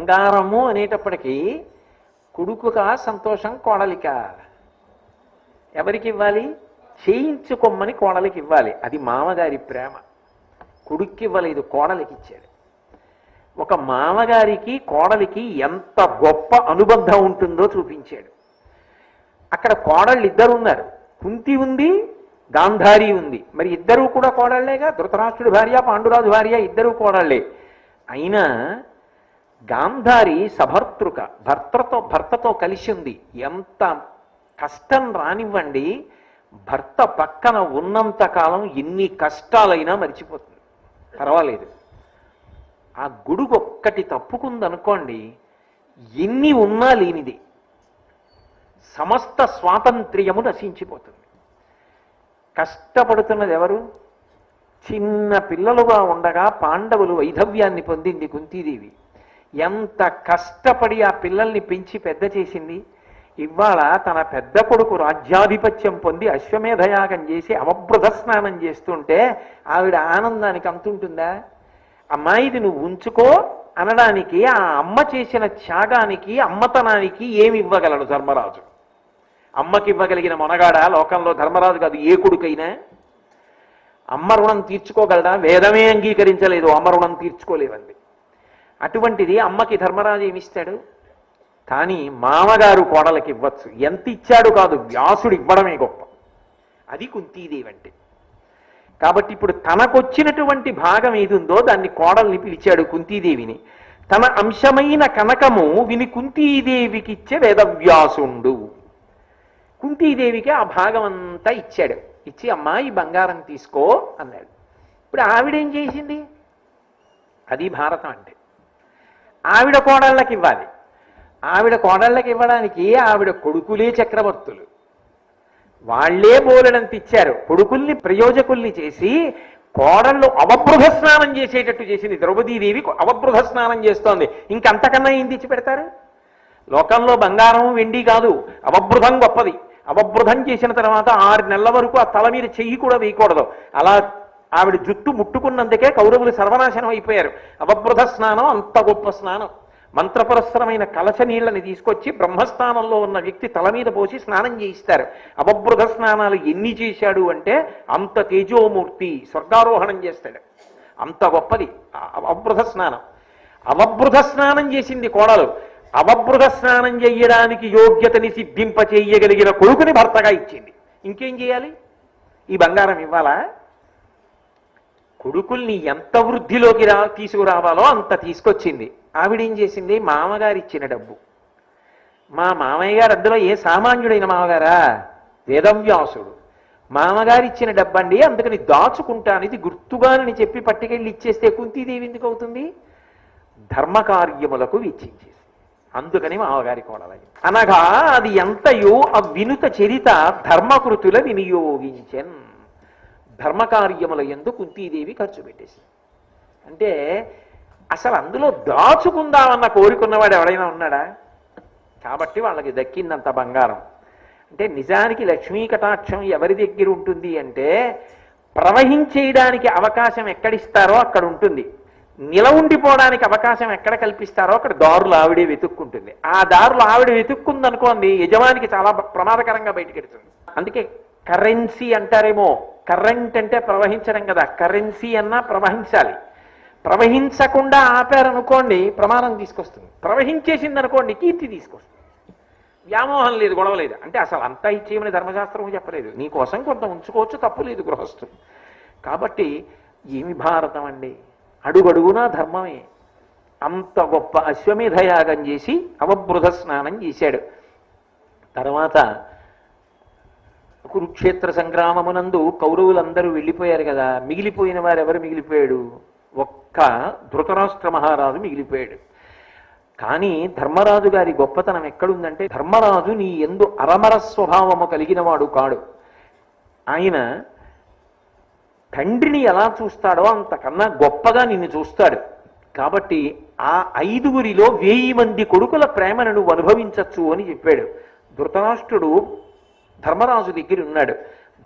బంగారము అనేటప్పటికీ కొడుకుగా సంతోషం కోడలిక. ఎవరికి ఇవ్వాలి? చేయించుకొమ్మని కోడలికి ఇవ్వాలి. అది మామగారి ప్రేమ. కొడుక్కి ఇవ్వలేదు కోడలికి ఇచ్చాడు ఒక మామగారికి కోడలికి ఎంత గొప్ప అనుబంధం ఉంటుందో చూపించాడు. అక్కడ కోడళ్ళు ఇద్దరు ఉన్నారు. కుంతి ఉంది గాంధారి ఉంది. మరి ఇద్దరూ కూడా కోడళ్ళేగా? ధృతరాష్ట్రుడి భార్య పాండురాజు భార్య ఇద్దరూ కోడళ్ళే. అయినా గాంధారి సభర్తృక భర్తతో భర్తతో కలిసి ఉంది ఎంత కష్టం రానివ్వండి భర్త పక్కన ఉన్నంత కాలం ఎన్ని కష్టాలైనా మర్చిపోతుంది. పర్వాలేదు. ఆ గొడుగు ఒక్కటి తప్పుకుందనుకోండి ఎన్ని ఉన్నా లేనిది. సమస్త స్వాతంత్ర్యము నశించిపోతుంది. కష్టపడుతున్నది ఎవరు? చిన్న పిల్లలుగా ఉండగా పాండవులు వైధవ్యాన్ని పొందింది కుంతీదేవి. ఎంత కష్టపడి ఆ పిల్లల్ని పెంచి పెద్ద చేసింది? ఇవాళ తన పెద్ద కొడుకు రాజ్యాధిపత్యం పొంది అశ్వమేధయాగం చేసి అవబృధ స్నానం చేస్తుంటే ఆవిడ ఆనందానికి అంతుంటుందా? అమ్మాయిది నువ్వు ఉంచుకో అనడానికి ఆ అమ్మ చేసిన త్యాగానికి అమ్మతనానికి ఏమి ఇవ్వగలడు ధర్మరాజు? అమ్మకి ఇవ్వగలిగిన మొనగాడ లోకంలో ధర్మరాజు కాదు ఏ కొడుకైనా? అమ్మ రుణం తీర్చుకోగలడా? వేదమే అంగీకరించలేదు అమ్మ రుణం తీర్చుకోలేవండి అటువంటిది అమ్మకి ధర్మరాజు ఏమిస్తాడు? కానీ మామగారు కోడలకి ఇవ్వచ్చు. ఎంత ఇచ్చాడు కాదు వ్యాసుడు ఇవ్వడమే గొప్ప. అది కుంతీదేవి అంటే కాబట్టి ఇప్పుడు తనకొచ్చినటువంటి భాగం ఏది ఉందో దాన్ని కోడల్ని పిలిచాడు కుంతీదేవిని. తన అంశమైన కనకము విని కుంతీదేవికి ఇచ్చే వేదవ్యాసుండు. కుంతీదేవికి ఆ భాగం అంతా ఇచ్చాడు. ఇచ్చి అమ్మా ఈ బంగారం తీసుకో అన్నాడు. ఇప్పుడు ఆవిడేం చేసింది? అది భారతం అంటే. ఆవిడ కోడళ్ళకి ఇవ్వాలి. ఆవిడ కోడళ్ళకి ఇవ్వడానికి ఆవిడ కొడుకులే చక్రవర్తులు. వాళ్ళే బోలెడంత ఇచ్చారు. కొడుకుల్ని ప్రయోజకుల్ని చేసి కోడళ్ళు అవబృధ స్నానం చేసేటట్టు చేసింది. ద్రౌపదీదేవి అవబృధ స్నానం చేస్తోంది. ఇంకంతకన్నా ఏం తెచ్చి పెడతారు? లోకంలో బంగారం వెండి కాదు. అవబృధం గొప్పది. అవబృధం చేసిన తర్వాత ఆరు నెలల వరకు ఆ తల మీద చెయ్యి కూడా వేయకూడదు. అలా ఆవిడ జుట్టు ముట్టుకున్నందుకే కౌరవులు సర్వనాశనం అయిపోయారు. అవబృధ స్నానం అంత గొప్ప స్నానం. మంత్రపురస్సరమైన కలశ నీళ్ళని తీసుకొచ్చి బ్రహ్మస్థానంలో ఉన్న వ్యక్తి తల మీద పోసి స్నానం చేయిస్తారు. అవబృధ స్నానాలు ఎన్ని చేశాడు అంటే అంత తేజోమూర్తి స్వర్గారోహణం చేస్తాడు. అంత గొప్పది అవబృధ స్నానం. అవబృధ స్నానం చేసింది కోడలు. అవబృధ స్నానం చేయడానికి యోగ్యతని సిద్ధింపచేయగలిగిన కొడుకుని భర్తగా ఇచ్చింది. ఇంకేం చేయాలి? ఈ బంగారం ఇవ్వాలా? కొడుకుల్ని ఎంత వృద్ధిలోకి రా తీసుకురావాలో అంత తీసుకొచ్చింది. ఆవిడేం చేసింది? మామగారు ఇచ్చిన డబ్బు. మా మామయ్య గారు అందులో ఏ సామాన్యుడైన మామగారా? వేదవ్యాసుడు. మామగారు ఇచ్చిన డబ్బండి అందుకని దాచుకుంటాను ఇది గుర్తుగానని చెప్పి పట్టుకెళ్ళి ఇచ్చేస్తే కుంతీదేవి ఎందుకు అవుతుంది? ధర్మకార్యములకు వెచ్చించేసి అందుకని మామగారి కోడలయ్య. అనగా అది ఎంతయో ఆ వినుత చరిత ధర్మకృతుల వినియోగించెన్. ధర్మకార్యముల ఎందు కుంతీదేవి ఖర్చు పెట్టేసింది. అంటే అసలు అందులో దాచుకుందామన్న కోరికున్నవాడు ఎవడైనా ఉన్నాడా? కాబట్టి వాళ్ళకి దక్కిందంత బంగారం. అంటే నిజానికి లక్ష్మీ కటాక్షం ఎవరి దగ్గర ఉంటుంది అంటే ప్రవహించేయడానికి అవకాశం ఎక్కడిస్తారో అక్కడ ఉంటుంది. నిల ఉండిపోవడానికి అవకాశం ఎక్కడ కల్పిస్తారో అక్కడ దారులు ఆవిడే వెతుక్కుంటుంది. ఆ దారులు ఆవిడ వెతుక్కుందనుకోండి యజమానికి చాలా ప్రమాదకరంగా బయటకెడుతుంది. అందుకే కరెన్సీ అంటారేమో? కరెంట్ అంటే ప్రవహించడం కదా. కరెన్సీ అన్నా ప్రవహించాలి. ప్రవహించకుండా ఆపారనుకోండి ప్రమాణం తీసుకొస్తుంది. ప్రవహించేసింది అనుకోండి కీర్తి తీసుకొస్తుంది. వ్యామోహం లేదు గొడవ లేదు. అంటే అసలు అంతా ఇచ్చేయమని ధర్మశాస్త్రం చెప్పలేదు. నీ కోసం కొంత ఉంచుకోవచ్చు తప్పు లేదు గృహస్థు. కాబట్టి ఏమి భారతం అండి? అడుగడుగునా ధర్మమే. అంత గొప్ప అశ్వమేధయాగం చేసి అవబృధ స్నానం చేశాడు. తర్వాత కురుక్షేత్ర సంగ్రామమునందు కౌరవులందరూ వెళ్ళిపోయారు కదా. మిగిలిపోయిన వారు ఎవరు మిగిలిపోయాడు? ఒక్క ధృతరాష్ట్ర మహారాజు మిగిలిపోయాడు. కానీ ధర్మరాజు గారి గొప్పతనం ఎక్కడుందంటే ధర్మరాజు నీ ఎందు అరమర స్వభావము కలిగినవాడు కాడు. ఆయన తండ్రిని ఎలా చూస్తాడో అంతకన్నా గొప్పగా నిన్ను చూస్తాడు. కాబట్టి ఆ ఐదుగురిలో వెయ్యి మంది కొడుకుల ప్రేమను నువ్వు అనుభవించచ్చు అని చెప్పాడు. ధృతరాష్ట్రుడు ధర్మరాజు దగ్గర ఉన్నాడు.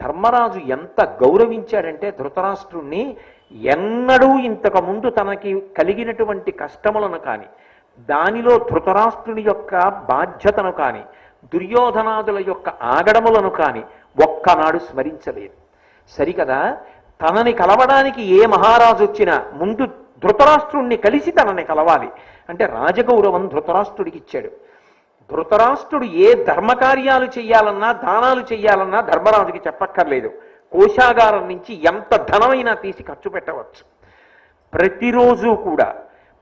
ధర్మరాజు ఎంత గౌరవించాడంటే ధృతరాష్ట్రుణ్ణి ఎన్నడూ ఇంతకు ముందు తనకి కలిగినటువంటి కష్టములను కానీ దానిలో ధృతరాష్ట్రుని యొక్క బాధ్యతను కాని దుర్యోధనాదుల యొక్క ఆగడములను కాని ఒక్కనాడు స్మరించలేదు. సరికదా? తనని కలవడానికి ఏ మహారాజు వచ్చినా ముందు ధృతరాష్ట్రుణ్ణి కలిసి తనని కలవాలి. అంటే రాజగౌరవం ధృతరాష్ట్రుడికి ఇచ్చాడు. ధృతరాష్ట్రుడు ఏ ధర్మకార్యాలు చేయాలన్నా దానాలు చేయాలన్నా ధర్మరాజుకి చెప్పక్కర్లేదు. కోశాగారం నుంచి ఎంత ధనమైనా తీసి ఖర్చు పెట్టవచ్చు. ప్రతిరోజు కూడా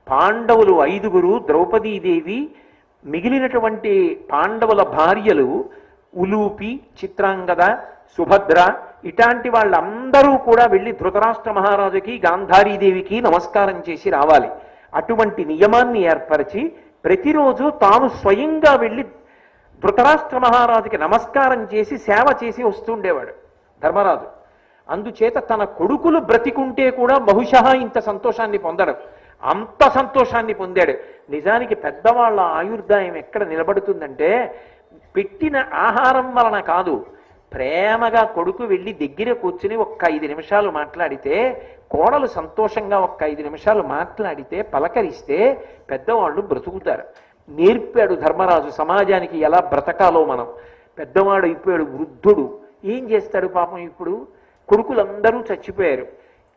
పాండవులు ఐదుగురు ద్రౌపదీదేవి మిగిలినటువంటి పాండవుల భార్యలు ఉలూపి చిత్రాంగద సుభద్ర ఇటాంటి వాళ్ళందరూ కూడా వెళ్ళి ధృతరాష్ట్ర మహారాజుకి గాంధారీదేవికి నమస్కారం చేసి రావాలి. అటువంటి నియమాన్ని ఏర్పరిచి ప్రతిరోజు తాను స్వయంగా వెళ్ళి ధృతరాష్ట్ర మహారాజుకి నమస్కారం చేసి సేవ చేసి వస్తుండేవాడు ధర్మరాజు. అందుచేత తన కొడుకులు బ్రతికుంటే కూడా బహుశా ఇంత సంతోషాన్ని పొందడు. అంత సంతోషాన్ని పొందాడు. నిజానికి పెద్దవాళ్ళ ఆయుర్దాయం ఎక్కడ నిలబడుతుందంటే పెట్టిన ఆహారం వలన కాదు. ప్రేమగా కొడుకు వెళ్ళి దగ్గర కూర్చుని ఒక్క ఐదు నిమిషాలు మాట్లాడితే కోడలు సంతోషంగా ఒక్క ఐదు నిమిషాలు మాట్లాడితే పలకరిస్తే పెద్దవాళ్ళు బ్రతుకుతారు. నేర్పాడు ధర్మరాజు సమాజానికి ఎలా బ్రతకాలో మనం. పెద్దవాడు అయిపోయాడు వృద్ధుడు. ఏం చేస్తాడు పాపం ఇప్పుడు? కొడుకులందరూ చచ్చిపోయారు.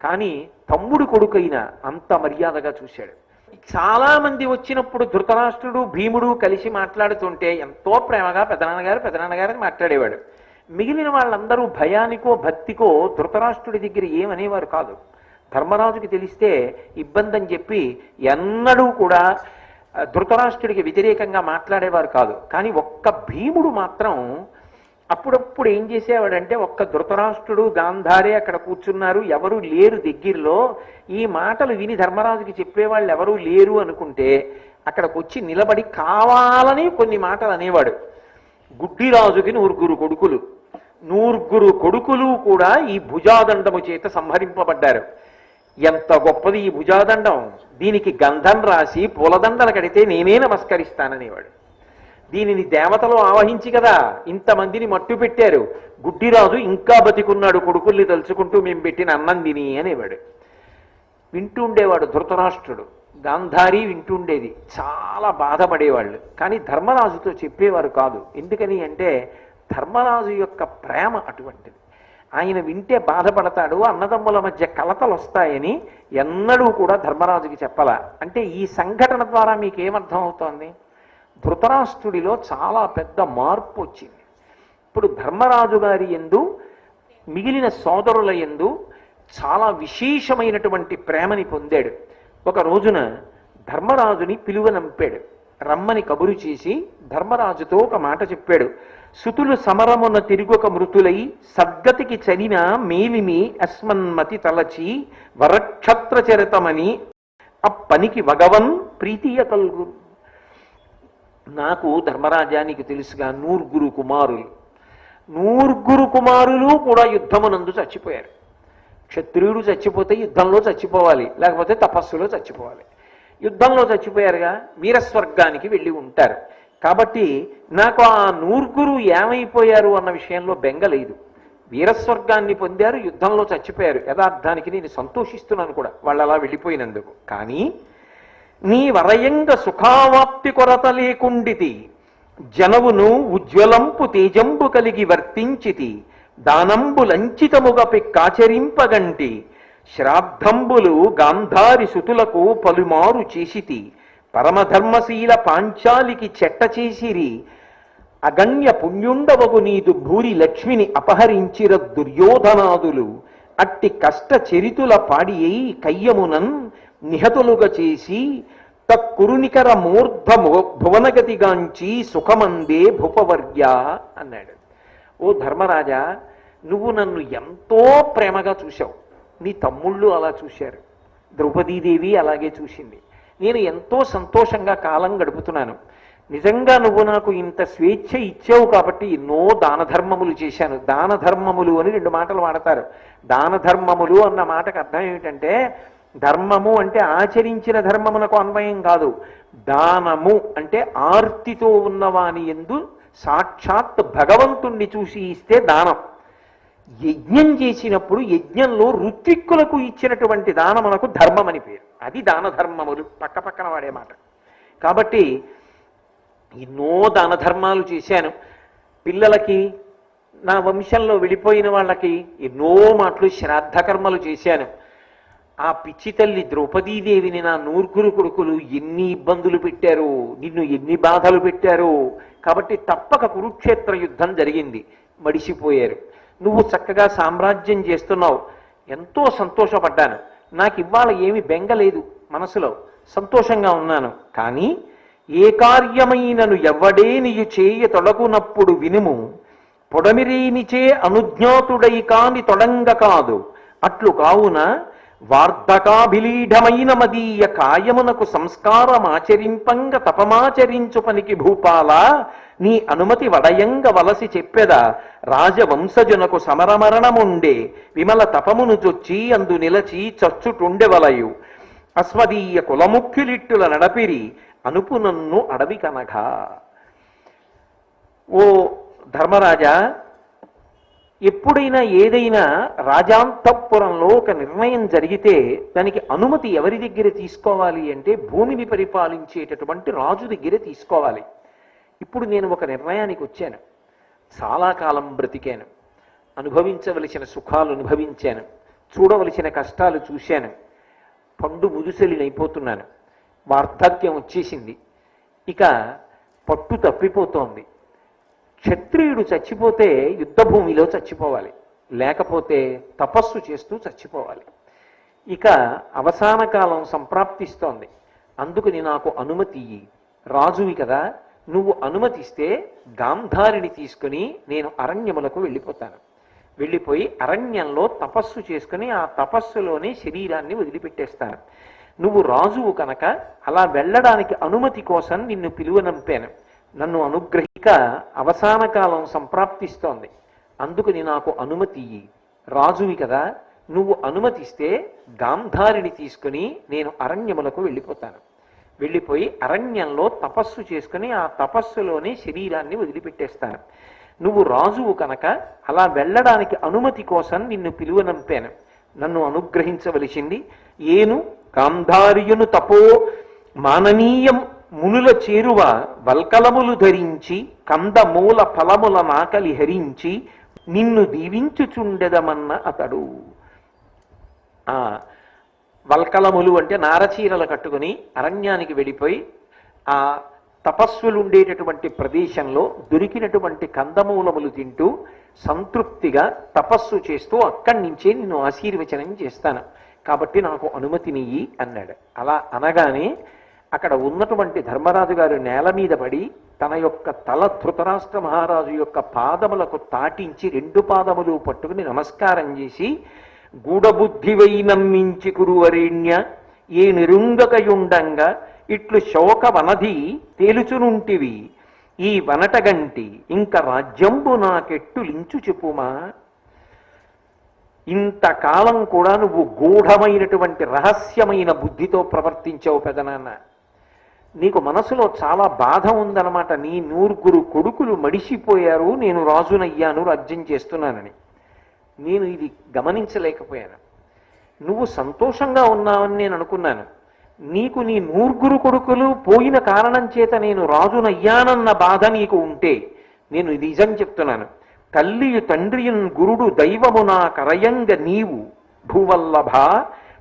కానీ తమ్ముడు కొడుకైనా అంత మర్యాదగా చూశాడు. చాలా మంది వచ్చినప్పుడు ధృతరాష్ట్రుడు భీముడు కలిసి మాట్లాడుతుంటే ఎంతో ప్రేమగా పెదనాన్నగారు పెదనాన్నగారు అని మాట్లాడేవాడు. మిగిలిన వాళ్ళందరూ భయానికో భక్తికో ధృతరాష్ట్రుడి దగ్గర ఏమనేవారు కాదు. ధర్మరాజుకి తెలిస్తే ఇబ్బంది అని చెప్పి ఎన్నడూ కూడా ధృతరాష్ట్రుడికి వ్యతిరేకంగా మాట్లాడేవారు కాదు. కానీ ఒక్క భీముడు మాత్రం అప్పుడప్పుడు ఏం చేసేవాడంటే ఒక్క ధృతరాష్ట్రుడు గాంధారే అక్కడ కూర్చున్నారు ఎవరు లేరు దగ్గరలో. ఈ మాటలు విని ధర్మరాజుకి చెప్పేవాళ్ళు ఎవరూ లేరు అనుకుంటే అక్కడికి వచ్చి నిలబడి కావాలని కొన్ని మాటలు అనేవాడు. గుడ్డిరాజుకి నూరుగురు కొడుకులు. నూరుగురు కొడుకులు కూడా ఈ భుజాదండము చేత సంహరింపబడ్డారు. ఎంత గొప్పది ఈ భుజాదండం. దీనికి గంధం రాసి పూలదండలు కడితే నేనే నమస్కరిస్తాననేవాడు. దీనిని దేవతలు ఆవహించి కదా ఇంతమందిని మట్టు పెట్టారు. గుడ్డిరాజు ఇంకా బతికున్నాడు కొడుకుల్ని తలుచుకుంటూ మేము పెట్టిన అన్నం తిని అనేవాడు. వింటూ ఉండేవాడు ధృతరాష్ట్రుడు. గాంధారి వింటుండేది. చాలా బాధపడేవాళ్ళు. కానీ ధర్మరాజుతో చెప్పేవారు కాదు. ఎందుకని అంటే ధర్మరాజు యొక్క ప్రేమ అటువంటిది. ఆయన వింటే బాధపడతాడు అన్నదమ్ముల మధ్య కలతలు వస్తాయని ఎన్నడూ కూడా ధర్మరాజుకి చెప్పాల. అంటే ఈ సంఘటన ద్వారా మీకు ఏమర్థం అవుతోంది ధృతరాష్ట్రుడిలో చాలా పెద్ద మార్పు వచ్చింది. ఇప్పుడు ధర్మరాజు గారి ఎందు మిగిలిన సోదరుల ఎందు చాలా విశేషమైనటువంటి ప్రేమని పొందాడు. ఒక రోజున ధర్మరాజుని పిలువనంపాడు. రమ్మని కబురు చేసి ధర్మరాజుతో ఒక మాట చెప్పాడు. సుతులు సమరమున తిరుగుక మృతులై సద్గతికి చలిన మేలిమి అస్మన్మతి తలచి వరక్షత్ర చరితమని ఆ పనికి వగవన్ ప్రీతియ కలుగు. నాకు ధర్మరాజానికి తెలుసుగా నూర్గురు కుమారులు. నూర్గురు కుమారులు కూడా యుద్ధమునందు చచ్చిపోయారు. క్షత్రియుడు చచ్చిపోతే యుద్ధంలో చచ్చిపోవాలి లేకపోతే తపస్సులో చచ్చిపోవాలి. యుద్ధంలో చచ్చిపోయారుగా వీరస్వర్గానికి వెళ్ళి ఉంటారు. కాబట్టి నాకు ఆ నూర్గురు ఏమైపోయారు అన్న విషయంలో బెంగ లేదు. వీరస్వర్గాన్ని పొందారు యుద్ధంలో చచ్చిపోయారు. యథార్థానికి నేను సంతోషిస్తున్నాను కూడా వాళ్ళు అలా వెళ్ళిపోయినందుకు. కానీ నీ వరయంగ సుఖావాప్తి కొరత లేకుండితి జనవును ఉజ్వలంపు తేజంబు కలిగి వర్తించితి దానంబు లంచితముగపి కాచరింపగంటి శ్రాద్ధంబులు గాంధారి సుతులకు పలుమారు చేసితి. పరమధర్మశీల పాంచాలికి చెట్ట చేసిరి. అగణ్య పుణ్యుండవగు నీదు భూరి లక్ష్మిని అపహరించిర దుర్యోధనాదులు. అట్టి కష్ట చరితుల పాడి అయి కయ్యమునన్ నిహతులుగా చేసి తక్కురునికర మూర్ధ భువనగతిగాంచి సుఖమందే భూపవర్య అన్నాడు. ఓ ధర్మరాజా నువ్వు నన్ను ఎంతో ప్రేమగా చూశావు. నీ తమ్ముళ్ళు అలా చూశారు. ద్రౌపదీదేవి అలాగే చూసింది. నేను ఎంతో సంతోషంగా కాలం గడుపుతున్నాను. నిజంగా నువ్వు నాకు ఇంత స్వేచ్ఛ ఇచ్చావు కాబట్టి ఎన్నో దాన ధర్మములు చేశాను. దాన ధర్మములు అని రెండు మాటలు వాడతారు. దాన ధర్మములు అన్న మాటకు అర్థం ఏమిటంటే ధర్మము అంటే ఆచరించిన ధర్మమునకు అన్వయం కాదు. దానము అంటే ఆర్తితో ఉన్నవాని ఎందు సాక్షాత్ భగవంతుణ్ణి చూసి ఇస్తే దానం. యజ్ఞం చేసినప్పుడు యజ్ఞంలో ఋత్విక్కులకు ఇచ్చినటువంటి దానమునకు ధర్మం అని పేరు. అది దాన ధర్మములు పక్క పక్కన వాడే మాట. కాబట్టి ఎన్నో దాన ధర్మాలు చేశాను. పిల్లలకి నా వంశంలో వెళ్ళిపోయిన వాళ్ళకి ఎన్నో మాటలు శ్రాద్ధ కర్మలు చేశాను. ఆ పిచ్చి తల్లి ద్రౌపదీదేవిని నా నూర్గురు కొడుకులు ఎన్ని ఇబ్బందులు పెట్టారు నిన్ను ఎన్ని బాధలు పెట్టారు. కాబట్టి తప్పక కురుక్షేత్ర యుద్ధం జరిగింది. మడిసిపోయారు. నువ్వు చక్కగా సామ్రాజ్యం చేస్తున్నావు. ఎంతో సంతోషపడ్డాను. నాకు ఇవాళ ఏమి బెంగలేదు మనసులో. సంతోషంగా ఉన్నాను. కానీ ఏ కార్యమైనను ఎవ్వడే నీయు చేయ తొలగునప్పుడు వినుము. పొడమిరీనిచే అనుజ్ఞాతుడై కాని తొడంగ కాదు. అట్లు కావున వార్ధకాభిలీఢమైన మదీయ కాయమునకు సంస్కారమాచరింపంగ తపమాచరించు పనికి భూపాల నీ అనుమతి వడయంగ వలసి చెప్పెద రాజవంశజునకు సమరమరణముండే విమల తపమును చొచ్చి అందు నిలచి చచ్చుటుండెవలయు అస్మదీయ కులముఖ్యులిట్టుల నడపిరి అనుపు నన్ను అడవి కనగా ఓ ధర్మరాజా ఎప్పుడైనా ఏదైనా రాజాంతఃపురంలో ఒక నిర్ణయం జరిగితే దానికి అనుమతి ఎవరి దగ్గర తీసుకోవాలి అంటే భూమిని పరిపాలించేటటువంటి రాజు దగ్గర తీసుకోవాలి. ఇప్పుడు నేను ఒక నిర్ణయానికి వచ్చాను. చాలా కాలం బ్రతికాను. అనుభవించవలసిన సుఖాలు అనుభవించాను. చూడవలసిన కష్టాలు చూశాను. పండు ముదుసలినైపోతున్నాను వార్ధక్యం వచ్చేసింది. ఇక పట్టు తప్పిపోతోంది. క్షత్రియుడు చచ్చిపోతే యుద్ధ భూమిలో చచ్చిపోవాలి. లేకపోతే తపస్సు చేస్తూ చచ్చిపోవాలి. ఇక అవసాన కాలం సంప్రాప్తిస్తోంది. అందుకని నాకు అనుమతి రాజువి కదా నువ్వు అనుమతిస్తే గాంధారిని తీసుకుని నేను అరణ్యములకు వెళ్ళిపోతాను. వెళ్ళిపోయి అరణ్యంలో తపస్సు చేసుకుని ఆ తపస్సులోనే శరీరాన్ని వదిలిపెట్టేస్తాను. నువ్వు రాజువు కనుక అలా వెళ్ళడానికి అనుమతి కోసం నిన్ను పిలువనంపాను. నన్ను అనుగ్రహిక అవసాన కాలం సంప్రాప్తిస్తోంది. అందుకని నాకు అనుమతి రాజువి కదా నువ్వు అనుమతిస్తే గాంధారిని తీసుకుని నేను అరణ్యములకు వెళ్ళిపోతాను. వెళ్ళిపోయి అరణ్యంలో తపస్సు చేసుకుని ఆ తపస్సులోనే శరీరాన్ని వదిలిపెట్టేస్తాను. నువ్వు రాజువు కనుక అలా వెళ్ళడానికి అనుమతి కోసం నిన్ను పిలువనంపాను. నన్ను అనుగ్రహించవలసింది ఏను? గాంధార్యును తపో మాననీయం మునుల చేరువ వల్కలములు ధరించి కందమూల ఫలముల నాకలి హరించి నిన్ను దీవించుచుండెదమన్న అతడు. ఆ వల్కలములు అంటే నారచీరలు కట్టుకుని అరణ్యానికి వెళ్ళిపోయి ఆ తపస్సులు ఉండేటటువంటి ప్రదేశంలో దొరికినటువంటి కందమూలములు తింటూ సంతృప్తిగా తపస్సు చేస్తూ అక్కడి నుంచే నిన్ను ఆశీర్వచనం చేస్తాను. కాబట్టి నాకు అనుమతినియ్యి అన్నాడు. అలా అనగానే అక్కడ ఉన్నటువంటి ధర్మరాజు గారు నేల మీద పడి తన యొక్క తల ధృతరాష్ట్ర మహారాజు యొక్క పాదములకు తాటించి రెండు పాదములు పట్టుకుని నమస్కారం చేసి గూఢబుద్ధివై నమ్మించి కురువరేణ్య ఏ నిరుంగకయుండంగా ఇట్లు శోక వనధి తేలుచునుంటివి. ఈ వనటగంటి ఇంక రాజ్యంబు నాకెట్టు లించు చెప్పుమా ఇంతకాలం కూడా నువ్వు గూఢమైనటువంటి రహస్యమైన బుద్ధితో ప్రవర్తించావు పెదనాన్న. నీకు మనసులో చాలా బాధ ఉందన్నమాట. నీ నూరుగురు కొడుకులు మడిసిపోయారు నేను రాజునయ్యాను రాజ్యం చేస్తున్నానని. నేను ఇది గమనించలేకపోయాను. నువ్వు సంతోషంగా ఉన్నావని నేను అనుకున్నాను. నీకు నీ నూరుగురు కొడుకులు పోయిన కారణం చేత నేను రాజునయ్యానన్న బాధ నీకు ఉంటే నేను నిజం చెప్తున్నాను. తల్లియు తండ్రియున్ గురుడు దైవము నా కరయంగ నీవు భూవల్లభ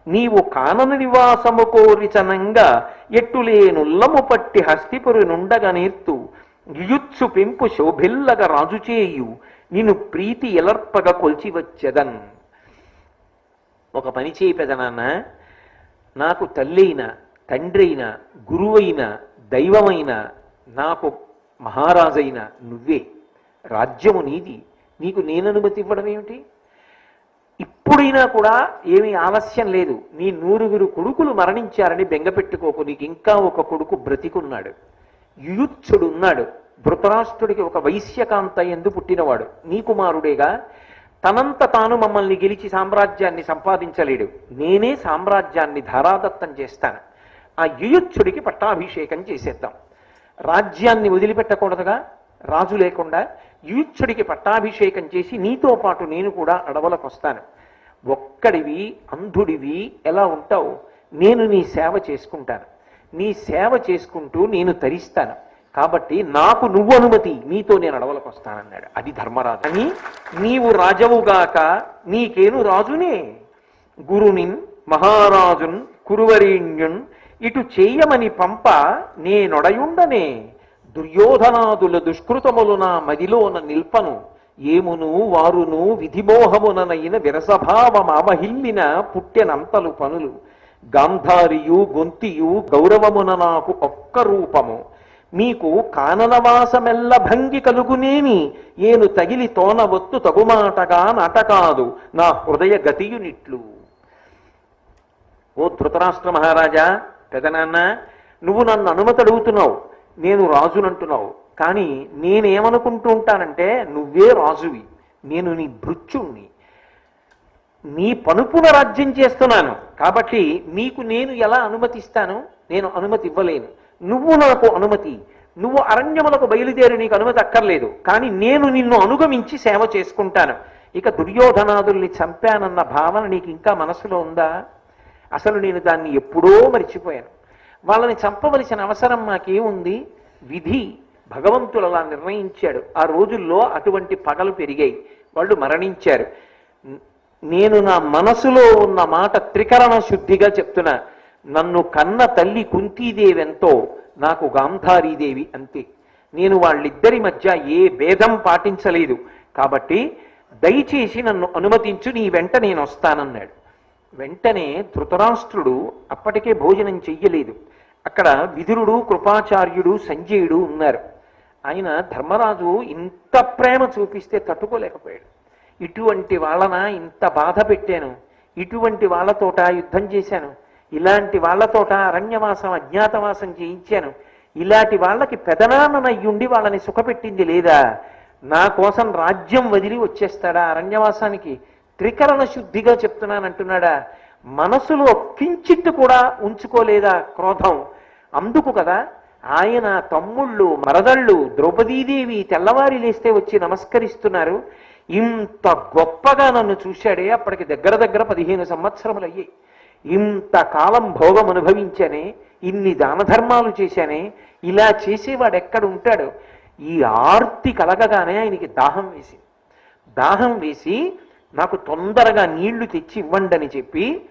నీవు కానన నివాసము కోరిచనంగా ఎట్టులేనుల్లము పట్టి హస్తిపురి నుండగ నేర్తు. యుయుత్సు పెంపు శోభిల్లగ రాజుచేయు నిన్ను ప్రీతి ఎలర్పగ కొల్చి వచ్చెదన్ ఒక పని చేయి నాకు తల్లైన తండ్రైన గురువైన దైవమైన నాకు మహారాజైన నువ్వే. రాజ్యము నీది. నీకు నేను అనుమతి ఇవ్వడం ఏమిటి ఎప్పుడైనా కూడా ఏమీ ఆలస్యం లేదు. నీ నూరుగురు కొడుకులు మరణించారని బెంగపెట్టుకోకు నీకు ఇంకా ఒక కొడుకు బ్రతికున్నాడు. యుయుత్సుడు ఉన్నాడు. ధృతరాష్ట్రుడికి ఒక వైశ్యకాంత ఎందు పుట్టినవాడు. నీ కుమారుడేగా. తనంత తాను మమ్మల్ని గెలిచి సామ్రాజ్యాన్ని సంపాదించలేడు. నేనే సామ్రాజ్యాన్ని ధారాదత్తం చేస్తాను. ఆ యుయుత్సుడికి పట్టాభిషేకం చేసేద్దాం. రాజ్యాన్ని వదిలిపెట్టకూడదుగా. రాజు లేకుండా యుయుత్సుడికి పట్టాభిషేకం చేసి నీతో పాటు నేను కూడా అడవులకు వస్తాను. ఒక్కడివి అంధుడివి ఎలా ఉంటావు? నేను నీ సేవ చేసుకుంటాను. నీ సేవ చేసుకుంటూ నేను తరిస్తాను. కాబట్టి నాకు నువ్వు అనుమతి నీతో నేను అడవులకు వస్తానన్నాడు అది ధర్మరాజు. అని నీవు రాజవుగాక నీకేను రాజునే. గురునిన్ మహారాజున్ కురువరీణ్యున్ ఇటు చేయమని పంప నేనొడయుండనే. దుర్యోధనాదుల దుష్కృతములు నా మదిలోన నిల్పను. ఏమును వారును విధిమోహముననైన విరసభావమామహిల్లిన పుట్టెనంతలు పనులు. గాంధారియు గొంతియు గౌరవమున నాకు ఒక్క రూపము. మీకు కాననవాసమెల్ల భంగి కలుగునేమి? ఏను తగిలి తోనవత్తు తగుమాటగా నటకాదు. నా హృదయ గతియునిట్లు. ఓ ధృతరాష్ట్ర మహారాజా పెదనాన్న నువ్వు నన్ను అనుమతి అడుగుతున్నావు నేను రాజునంటున్నావు. కానీ నేనేమనుకుంటూ ఉంటానంటే నువ్వే రాజువి నేను నీ భృత్యుణ్ణి. నీ పనుపున రాజ్యం చేస్తున్నాను కాబట్టి నీకు నేను ఎలా అనుమతిస్తాను? నేను అనుమతి ఇవ్వలేను నువ్వు నాకు అనుమతి. నువ్వు అరణ్యములకు బయలుదేరి నీకు అనుమతి అక్కర్లేదు. కానీ నేను నిన్ను అనుగమించి సేవ చేసుకుంటాను. ఇక దుర్యోధనాదుల్ని చంపానన్న భావన నీకు ఇంకా మనసులో ఉందా? అసలు నేను దాన్ని ఎప్పుడో మర్చిపోయాను. వాళ్ళని చంపవలసిన అవసరం నాకేముంది విధి. భగవంతుడు అలా నిర్ణయించాడు. ఆ రోజుల్లో అటువంటి పగలు పెరిగాయి. వాళ్ళు మరణించారు. నేను నా మనసులో ఉన్న మాట త్రికరణ శుద్ధిగా చెప్తున్నా. నన్ను కన్న తల్లి కుంతీదేవి ఎంతో నాకు గాంధారీదేవి అంతే. నేను వాళ్ళిద్దరి మధ్య ఏ భేదం పాటించలేదు. కాబట్టి దయచేసి నన్ను అనుమతించు నీ వెంట నేను వస్తానన్నాడు. వెంటనే ధృతరాష్ట్రుడు అప్పటికే భోజనం చెయ్యలేదు. అక్కడ విదురుడు కృపాచార్యుడు సంజయుడు ఉన్నారు. ఆయన ధర్మరాజు ఇంత ప్రేమ చూపిస్తే తట్టుకోలేకపోయాడు. ఇటువంటి వాళ్ళన ఇంత బాధ పెట్టాను. ఇటువంటి వాళ్ళతోట యుద్ధం చేశాను. ఇలాంటి వాళ్ళతోట అరణ్యవాసం అజ్ఞాతవాసం చేయించాను. ఇలాంటి వాళ్ళకి పెదనాన్ననయ్యుండి వాళ్ళని సుఖపెట్టింది లేదా? నా కోసం రాజ్యం వదిలి వచ్చేస్తాడా? అరణ్యవాసానికి త్రికరణ శుద్ధిగా చెప్తున్నానంటున్నాడా? మనసులో కించిట్టు కూడా ఉంచుకోలేదా క్రోధం? అందుకు కదా ఆయన తమ్ముళ్ళు మరదళ్ళు ద్రౌపదీదేవి తెల్లవారి లేస్తే వచ్చి నమస్కరిస్తున్నారు. ఇంత గొప్పగా నన్ను చూశాడే అప్పటికి దగ్గర దగ్గర పదిహేను సంవత్సరములు అయ్యాయి. ఇంతకాలం భోగం అనుభవించానే ఇన్ని దాన ధర్మాలు చేశానే ఇలా చేసేవాడు ఎక్కడ ఉంటాడు ఈ ఆర్తి కలగగానే ఆయనకి దాహం వేసింది. దాహం వేసి నాకు తొందరగా నీళ్ళు తెచ్చి ఇవ్వండి అని చెప్పి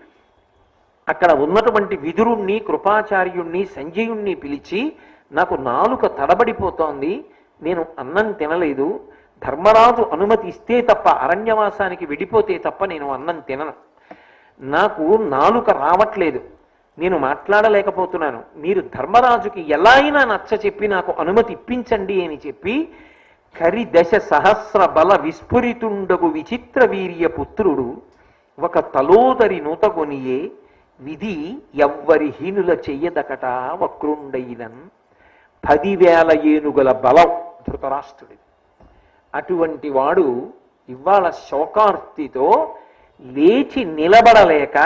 అక్కడ ఉన్నటువంటి విదురుణ్ణి కృపాచార్యుణ్ణి సంజయుణ్ణి పిలిచి నాకు నాలుక తడబడిపోతోంది నేను అన్నం తినలేదు ధర్మరాజు అనుమతి ఇస్తే తప్ప అరణ్యవాసానికి విడిపోతే తప్ప నేను అన్నం తినను. నాకు నాలుక రావట్లేదు నేను మాట్లాడలేకపోతున్నాను. మీరు ధర్మరాజుకి ఎలా అయినా నచ్చ చెప్పి నాకు అనుమతి ఇప్పించండి అని చెప్పి కరిదశ సహస్ర బల విస్ఫురితుండగు విచిత్ర వీర్య పుత్రుడు ఒక తలోదరి నూతగొనియే విధి ఎవ్వరి హీనుల చెయ్యదకట వక్రుండైనన్. పదివేల ఏనుగుల బలం ధృతరాష్ట్రుడి అటువంటి వాడు ఇవాళ శోకార్తితో లేచి నిలబడలేక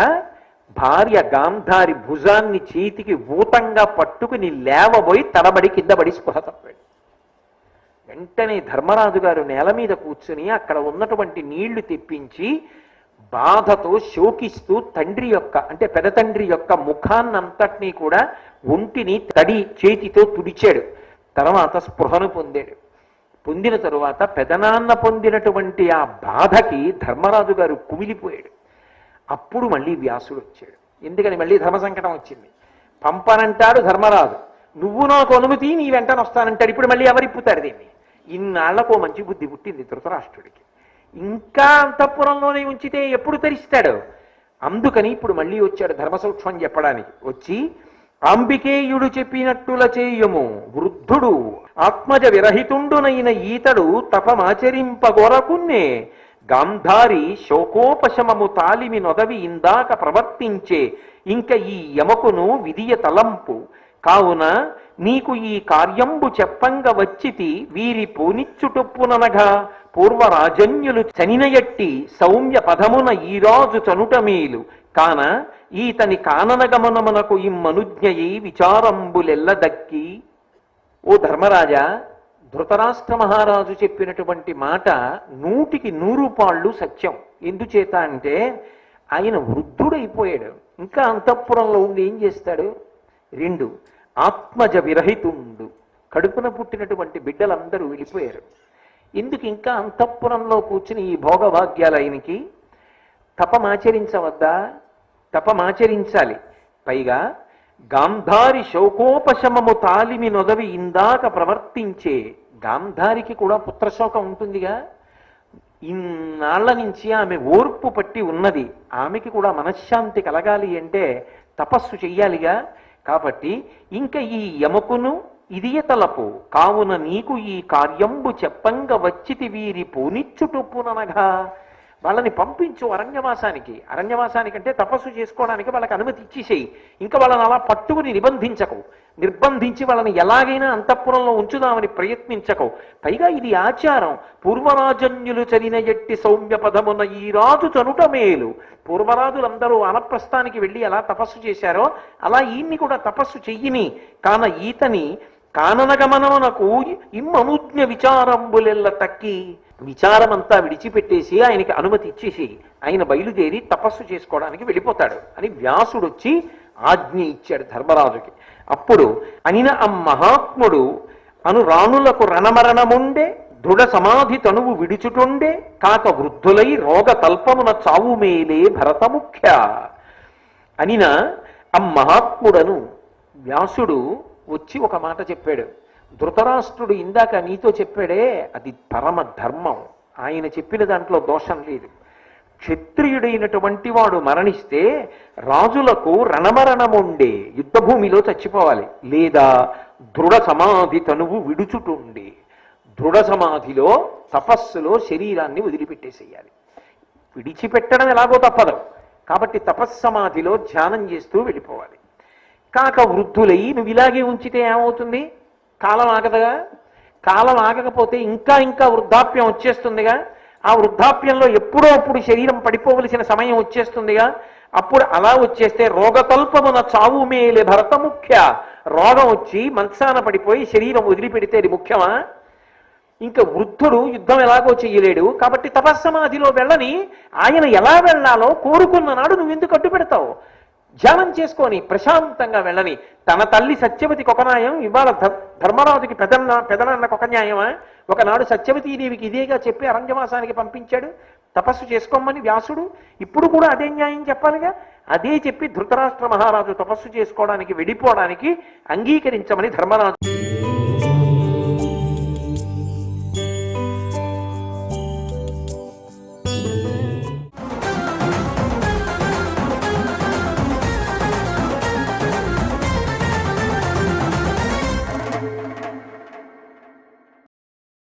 భార్య గాంధారి భుజాన్ని చేతికి ఊతంగా పట్టుకుని లేవబోయి తడబడి కింద పడి స్పృహ తప్పాడు. వెంటనే ధర్మరాజు గారు నేల మీద కూర్చుని అక్కడ ఉన్నటువంటి నీళ్ళు తెప్పించి బాధతో శోకిస్తూ తండ్రి యొక్క అంటే పెదతండ్రి యొక్క ముఖాన్నంతటినీ కూడా ఒంటిని తడి చేతితో తుడిచాడు. తర్వాత స్పృహను పొందాడు. పొందిన తరువాత పెదనాన్న పొందినటువంటి ఆ బాధకి ధర్మరాజు గారు కుమిలిపోయాడు. అప్పుడు మళ్ళీ వ్యాసుడు వచ్చాడు. ఎందుకని మళ్ళీ ధర్మ సంకటం వచ్చింది? పంపనంటాడు ధర్మరాజు నువ్వు నాకు అనుమతి నీ వెంటనే వస్తానంటాడు ఇప్పుడు మళ్ళీ ఎవరిప్పుతాడు దీన్ని? ఇన్నాళ్ళకు ఓ మంచి బుద్ధి పుట్టింది ధృతరాష్ట్రుడికి. ఇంకా అంతఃపురంలోనే ఉంచితే ఎప్పుడు తెరిస్తాడు? అందుకని ఇప్పుడు మళ్ళీ వచ్చాడు ధర్మసూక్ష్మం చెప్పడానికి. వచ్చి అంబికేయుడు చెప్పినట్టుల చేయము వృద్ధుడు ఆత్మజ విరహితుండునైన ఈతడు తపమాచరింపగొరకున్నే. గాంధారి శోకోపశమము తాలిమి నొదవి ఇందాక ప్రవర్తించే ఇంక ఈ యమకును విధియ తలంపు. కావున నీకు ఈ కార్యంబు చెప్పంగ వచ్చితి వీరి పూనిచ్చుటొప్పుననగా పూర్వరాజన్యులు చనినయట్టి సౌమ్య పదమున ఈరాజు చనుట మేలు. కాన ఈతని కాననగమనమునకు ఇమ్మనుజ్ఞయి విచారంబులెల్ల దక్కి ఓ ధర్మరాజా ధృతరాష్ట్ర మహారాజు చెప్పినటువంటి మాట నూటికి నూరు పాళ్ళు సత్యం. ఎందుచేత అంటే ఆయన వృద్ధుడైపోయాడు. ఇంకా అంతఃపురంలో ఉండి ఏం చేస్తాడు? రెండు ఆత్మజ విరహితుండు కడుపున పుట్టినటువంటి బిడ్డలందరూ వెళ్ళిపోయారు ఇందుకు ఇంకా అంతఃపురంలో కూర్చుని ఈ భోగభాగ్యాలు ఆయనకి తపమాచరించవద్దా? తపమాచరించాలి. పైగా గాంధారి శోకోపశమము తాలిమి నొదవి ఇందాక ప్రవర్తించే గాంధారికి కూడా పుత్రశోకం ఉంటుందిగా. ఇన్నాళ్ళ నుంచి ఆమె ఓర్పు పట్టి ఉన్నది. ఆమెకి కూడా మనశ్శాంతి కలగాలి అంటే తపస్సు చెయ్యాలిగా. కాబట్టి ఇంకా ఈ యమకును ఇదియ తలపు. కావున నీకు ఈ కార్యంబు చెప్పంగ వచ్చితి వీరి పోనిచ్చుటొప్పుననగా వాళ్ళని పంపించు అరణ్యవాసానికి. అరణ్యవాసానికి అంటే తపస్సు చేసుకోవడానికి వాళ్ళకి అనుమతి ఇచ్చేసేయి. ఇంకా వాళ్ళని అలా పట్టుకుని నిబంధించకు. నిర్బంధించి వాళ్ళని ఎలాగైనా అంతఃపురంలో ఉంచుదామని ప్రయత్నించకు. పైగా ఇది ఆచారం. పూర్వరాజన్యులు చదివిన ఎట్టి సౌమ్య పదమున ఈ రాజు చనుట మేలు. పూర్వరాజులందరూ అనప్రస్థానికి వెళ్ళి ఎలా తపస్సు చేశారో అలా ఈయన్ని కూడా తపస్సు చెయ్యిని. కాన ఈతని కాననగమనమునకు ఇమ్మనుజ్ఞ విచారంబులెల్ల తక్కి విచారమంతా విడిచిపెట్టేసి ఆయనకి అనుమతి ఇచ్చేసి ఆయన బయలుదేరి తపస్సు చేసుకోవడానికి వెళ్ళిపోతాడు. అని వ్యాసుడు వచ్చి ఆజ్ఞ ఇచ్చాడు ధర్మరాజుకి. అప్పుడు అనిన ఆ మహాత్ముడు అను రాణులకు రణమరణముండే దృఢ సమాధి తనువు విడుచుటుండే కాక వృద్ధులై రోగ కల్పమున చావు మేలే భరతముఖ్య. అనిన ఆ మహాత్ముడను వ్యాసుడు వచ్చి ఒక మాట చెప్పాడు. ధృతరాష్ట్రుడు ఇందాక నీతో చెప్పాడే అది పరమ ధర్మం. ఆయన చెప్పిన దాంట్లో దోషం లేదు. క్షత్రియుడైనటువంటి వాడు మరణిస్తే రాజులకు రణమరణముండే యుద్ధభూమిలో చచ్చిపోవాలి. లేదా దృఢ సమాధి తనువు విడుచుటుండే. దృఢ సమాధిలో తపస్సులో శరీరాన్ని వదిలిపెట్టేసేయాలి. విడిచిపెట్టడం ఎలాగో తప్పదు. కాబట్టి తపస్సమాధిలో ధ్యానం చేస్తూ వెళ్ళిపోవాలి. కాక వృద్ధులై నువ్వు ఇలాగే ఉంచితే ఏమవుతుంది? కాలం ఆగదుగా? కాలం ఆగకపోతే ఇంకా ఇంకా వృద్ధాప్యం వచ్చేస్తుందిగా? ఆ వృద్ధాప్యంలో ఎప్పుడో అప్పుడు శరీరం పడిపోవలసిన సమయం వచ్చేస్తుందిగా? అప్పుడు అలా వచ్చేస్తే రోగతల్పమున చావు మేలే భరత ముఖ్య. రోగం వచ్చి మంచాన పడిపోయి శరీరం వదిలిపెడితే అది ముఖ్యమా? ఇంకా వృద్ధుడు యుద్ధం ఎలాగో చెయ్యలేడు. కాబట్టి తపస్సమాధిలో వెళ్ళని ఆయన ఎలా వెళ్ళాలో కోరుకున్న నాడు నువ్వెందుకు అడ్డు పెడతావు ధ్యానం చేసుకొని ప్రశాంతంగా వెళ్ళని తన తల్లి సత్యవతికి ఒక న్యాయం ఇవాళ ధర్మరాజుకి పెదన్న పెదనన్నకు ఒక న్యాయమా? ఒకనాడు సత్యవతీదేవికి ఇదేగా చెప్పి అరణ్యవాసానికి పంపించాడు. తపస్సు చేసుకోమని వ్యాసుడు ఇప్పుడు కూడా అదే న్యాయం చెప్పాలిగా? అదే చెప్పి ధృతరాష్ట్ర మహారాజు తపస్సు చేసుకోవడానికి వెళ్ళిపోవడానికి అంగీకరించమని ధర్మరాజు